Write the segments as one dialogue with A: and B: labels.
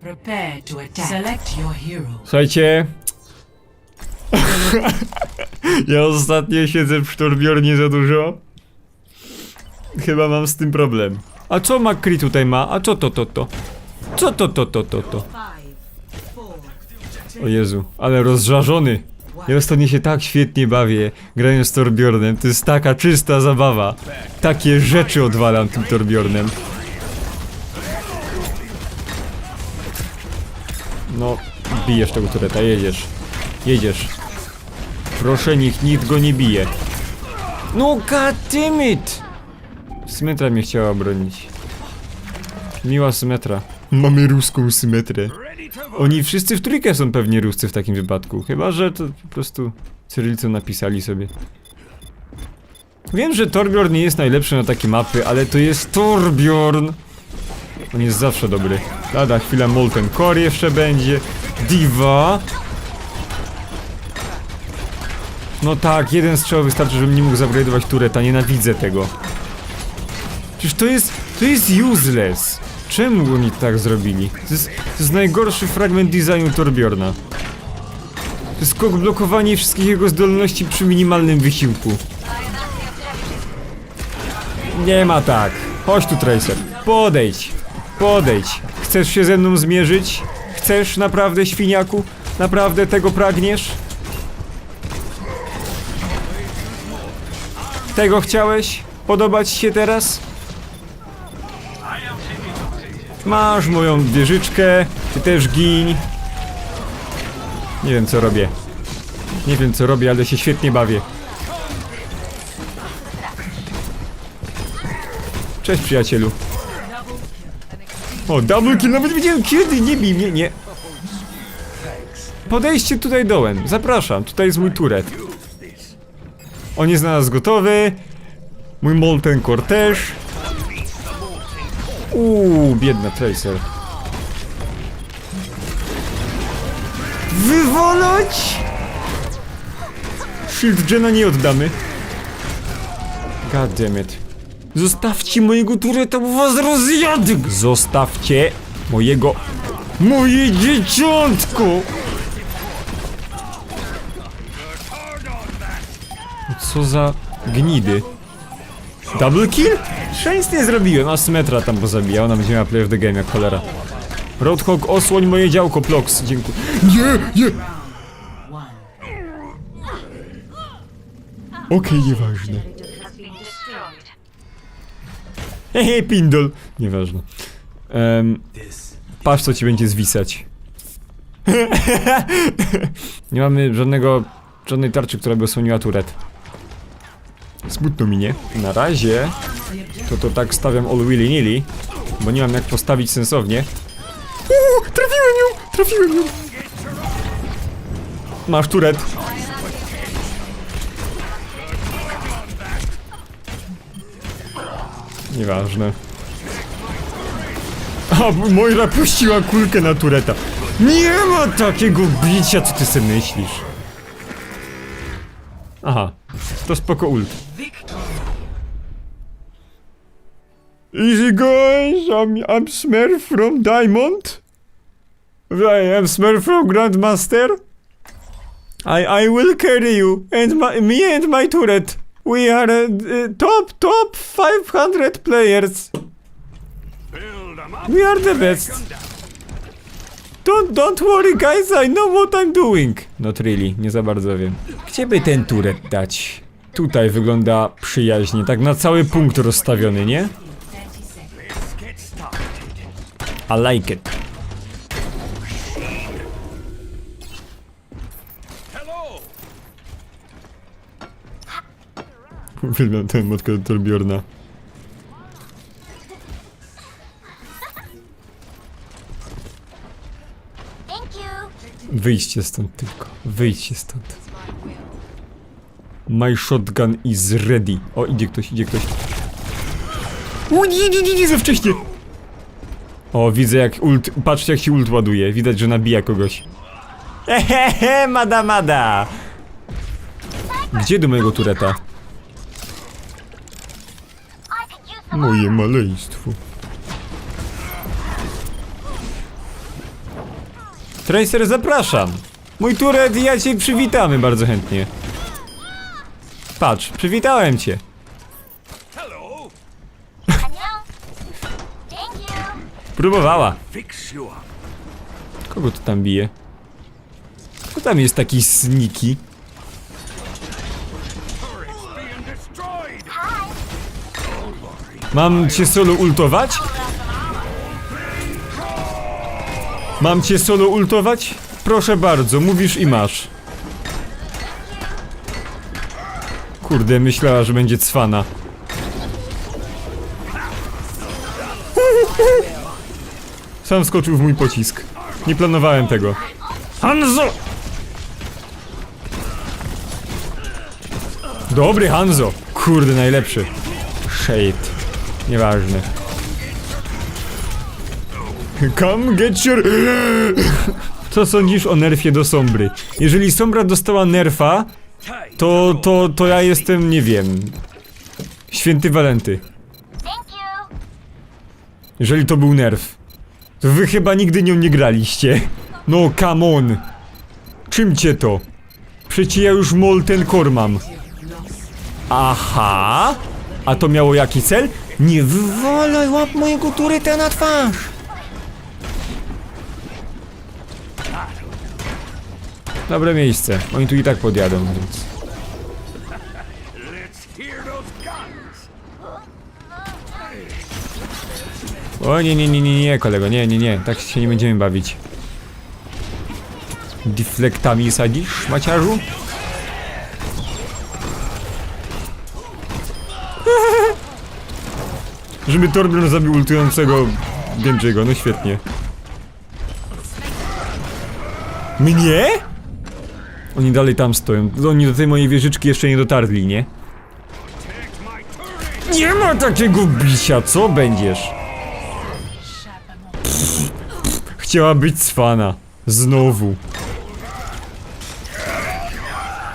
A: Prepare to attack. Select your hero.
B: Słuchajcie. ja ostatnio siedzę w Sztorbiornie za dużo. Chyba mam z tym problem. A co Makri tutaj ma? A co to to to? Co to to to to to? O Jezu, ale rozżarzony. Ja ostatnio się tak świetnie bawię grając z Torbjornem. To jest taka czysta zabawa. Takie rzeczy odwalam tym Torbjornem. No, bijesz tego tureta, jedziesz. Jedziesz. Proszę, niech nikt go nie bije. No, goddammit! Symetra mnie chciała bronić. Miła symetra. Mamy ruską symetrę. Oni wszyscy w trójkę są pewnie ruscy w takim wypadku. Chyba, że to po prostu Cyrylcy napisali sobie. Wiem, że Torbjorn nie jest najlepszy na takie mapy, ale to jest Torbjorn! On jest zawsze dobry. Lada chwila Molten Core jeszcze będzie. Diva. No tak, jeden strzał wystarczy, żebym nie mógł zupgrade'ować tureta. Nienawidzę tego. Przecież to jest... to jest useless. Czemu oni tak zrobili? To jest, to jest najgorszy fragment designu Torbjorna. To jest skok blokowanie wszystkich jego zdolności przy minimalnym wysiłku. Nie ma tak. Chodź tu, Tracer. Podejdź. Podejdź. Chcesz się ze mną zmierzyć? Chcesz naprawdę, świniaku? Naprawdę tego pragniesz? Tego chciałeś? Podobać się teraz? Masz moją wieżyczkę, ty też gin. Nie wiem co robię. Nie wiem co robię, ale się świetnie bawię. Cześć przyjacielu. O, double kill, nawet widziałem kiedy, nie bij mnie, nie. Podejdźcie tutaj dołem, zapraszam, tutaj jest mój turet. On jest na nas gotowy. Mój Molten Core też. Uuu, biedna Tracer. Wywolać! Shield Gena nie oddamy. God damn it. Zostawcie mojego tureta, bo was rozjadę! Zostawcie mojego... Moje dzieciątko! Co za gnidy. Double kill? Jeszcze nie zrobiłem, a Smetra tam pozabijał, ona będzie miała play of the game jak cholera. Roadhog, osłoń moje działko, Plox, dziękuję. Nie, nie! Okej, nieważne. Hehe, pindol. Nieważne. Um, patrz co ci będzie zwisać. nie mamy żadnego, żadnej tarczy, która by osłoniła turet. Smutno mi, nie? Na razie to to tak stawiam all willy nilly, bo nie mam jak postawić sensownie. Uuu, trafiłem ją! Trafiłem ją! Masz turet. Nieważne. A, Moira puściła kulkę na tureta. Nie ma takiego bicia, co ty sobie myślisz. Aha, to spoko ult. Easy guys, I'm, I'm Smurf from Diamond. I am Smurf from Grandmaster. I, I will carry you, and my, me and my turret. We are uh, top, top 500 players. We are the best. Don't, don't worry guys, I know what I'm doing. Not really, nie za bardzo wiem. Gdzie by ten turet dać? Tutaj wygląda przyjaźnie, tak na cały punkt rozstawiony, nie? I like it. Uwielbiam tę motkę do Torbjorna. Wyjdźcie stąd tylko. Wyjdźcie stąd. My shotgun is ready. O, idzie ktoś, idzie ktoś. O, nie, nie, nie, nie, za wcześnie. O, widzę jak ult, patrzcie jak się ult ładuje. Widać, że nabija kogoś. Hehehe, mada mada. Gdzie do mojego tureta? Moje maleństwo. Tracer, zapraszam. Mój turet i ja cię przywitamy bardzo chętnie. Patrz, przywitałem cię. Próbowała. Kogo to tam bije? Kto tam jest taki sniki? Mam cię solo ultować? Mam cię solo ultować? Proszę bardzo, mówisz i masz. Kurde, myślała, że będzie cwana. Sam skoczył w mój pocisk. Nie planowałem tego. Hanzo! Dobry Hanzo! Kurde, najlepszy. Shade. Nieważne. Come get your... Co sądzisz o nerfie do Sombry? Jeżeli Sombra dostała nerfa, to, to, to ja jestem, nie wiem... Święty Walenty. Jeżeli to był nerf. To wy chyba nigdy nią nie graliście. No, come on. Czym cię to? Przecie ja już Molten Core mam. Aha. A to miało jaki cel? Nie wywalaj łap mojego turyta na twarz. Dobre miejsce. Oni tu i tak podjadą, więc... O nie, nie, nie, nie, nie, kolego, nie, nie, nie, tak się nie będziemy bawić. Deflektami sadzisz, maciarzu? Żeby Torbjorn zabił ultującego Genjiego, no świetnie. Mnie? Oni dalej tam stoją. Oni do tej mojej wieżyczki jeszcze nie dotarli, nie? Nie ma takiego bisia, co będziesz? Chciała być cwana. Znowu.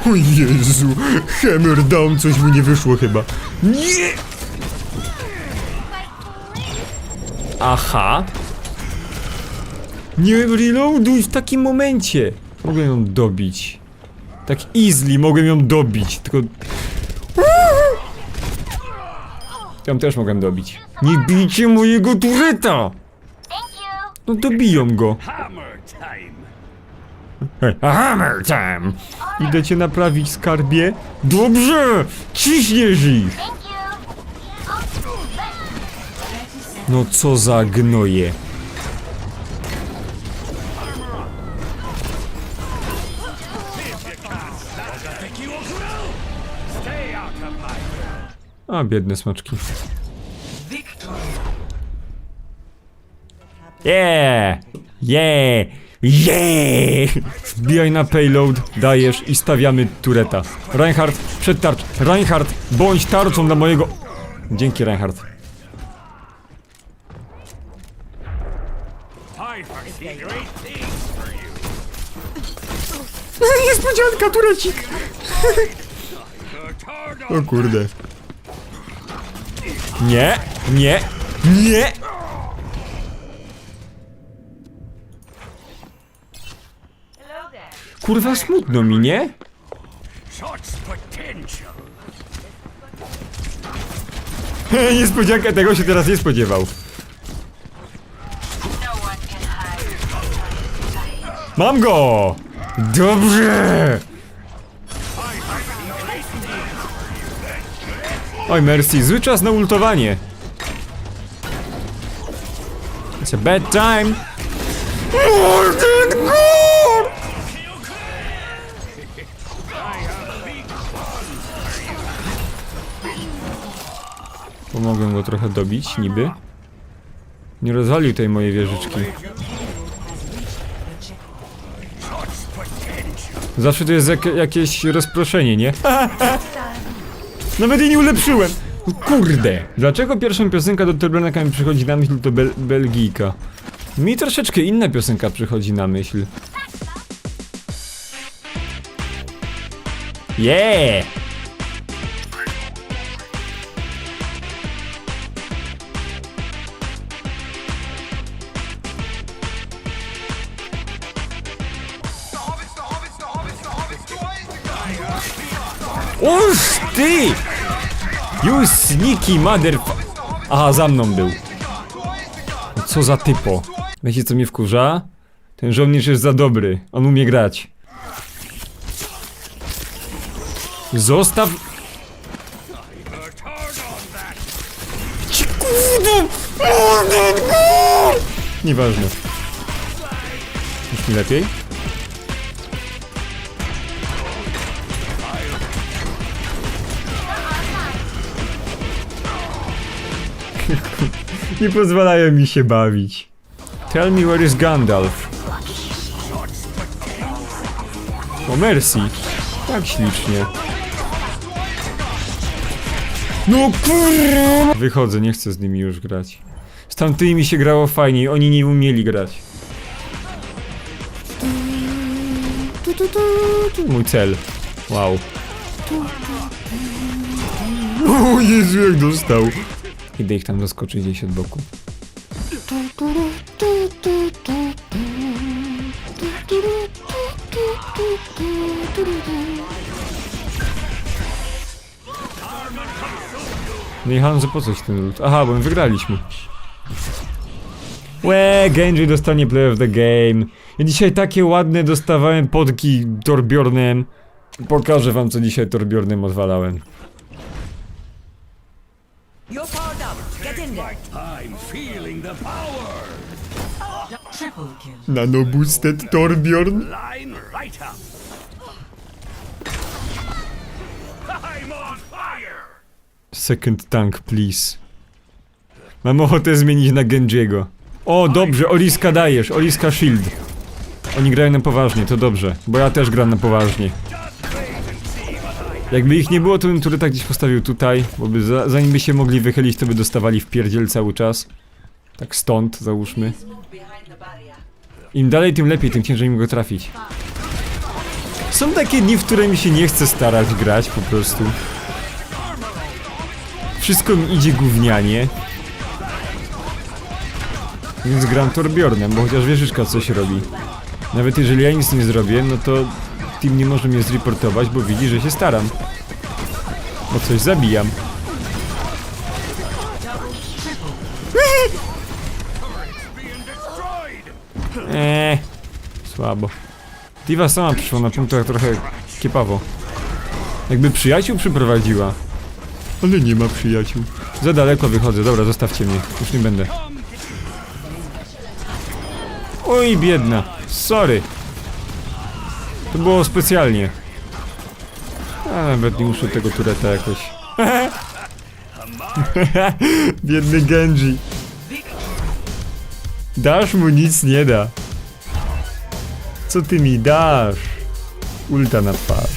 B: O Jezu, Hammer down, coś mu nie wyszło chyba. Nie! Aha. Nie reloaduj w takim momencie. Mogłem ją dobić. Tak easily mogłem ją dobić, tylko... Ją też mogłem dobić. Nie bijcie mojego tureta! No dobiją go.
C: Hammer time.
B: Hey, hammer time! Idę cię naprawić, skarbie. Dobrze! Ciśniesz ich! No co za gnoje. A, biedne smaczki. Yeah! Yeah! Yeah! Wbijaj na payload, dajesz i stawiamy tureta. Reinhardt, przed tarcz. Reinhardt, bądź tarczą dla mojego... Dzięki, Reinhardt. Niespodzianka, turecik! O kurde. Nie, nie, nie! Kurwa, smutno mi, nie? Niespodzianka, tego się teraz nie spodziewał. Mam go! Dobrze! Oj, Mercy, zły czas na ultowanie. It's a bad time. Molten Core! Pomogłem go trochę dobić, niby. Nie rozwalił tej mojej wieżyczki. Zawsze to jest jak, jakieś rozproszenie, nie? Nawet jej nie ulepszyłem! Kurde! Dlaczego pierwsza piosenka do Turblanaka mi przychodzi na myśl to Bel Belgijka? Mi troszeczkę inna piosenka przychodzi na myśl. Yeah! Oż ty! You sneaky mother... Aha, za mną był. Co za typo. Wiecie co mnie wkurza? Ten żołnierz jest za dobry. On umie grać. Zostaw... Nieważne. Już mi lepiej? Nie pozwalają mi się bawić. Tell me where is Gandalf. O Mercy. Tak ślicznie. No kurwa! Wychodzę, nie chcę z nimi już grać. Z tamtymi mi się grało fajniej, oni nie umieli grać. Mój cel. Wow. O Jezu, jak dostał. Idę ich tam zaskoczyć gdzieś od boku. No i Hanzo, po coś ten lód? Aha, bo my wygraliśmy. Łe, Genji dostanie play of the game. Ja dzisiaj takie ładne dostawałem podki Torbjornem. Pokażę wam, co dzisiaj Torbjornem odwalałem.
D: You're
B: Nano boosted Torbjorn. Second tank, please. Mam ochotę zmienić na Genjiego. O, dobrze, Oliska dajesz, Oliska shield. Oni grają na poważnie, to dobrze, bo ja też gram na poważnie. Jakby ich nie było, to bym tureta gdzieś postawił tutaj, bo by za, zanim by się mogli wychylić, to by dostawali w pierdziel cały czas. Tak stąd, załóżmy. Im dalej, tym lepiej, tym ciężej mi go trafić. Są takie dni, w które mi się nie chce starać grać po prostu. Wszystko mi idzie gównianie. Więc gram Torbjornem, bo chociaż wieżyczka coś robi. Nawet jeżeli ja nic nie zrobię, no to team nie może mnie zreportować, bo widzi, że się staram. Bo coś zabijam. Eee, słabo. Diva sama przyszła na punktach trochę kiepawo. Jakby przyjaciół przyprowadziła. Ale nie ma przyjaciół. Za daleko wychodzę, dobra, zostawcie mnie. Już nie będę. Oj, biedna. Sorry. To było specjalnie. A nawet nie muszę tego tureta jakoś. Biedny Genji. Dasz mu nic nie da. Co ty mi dasz? Ulta na twarz.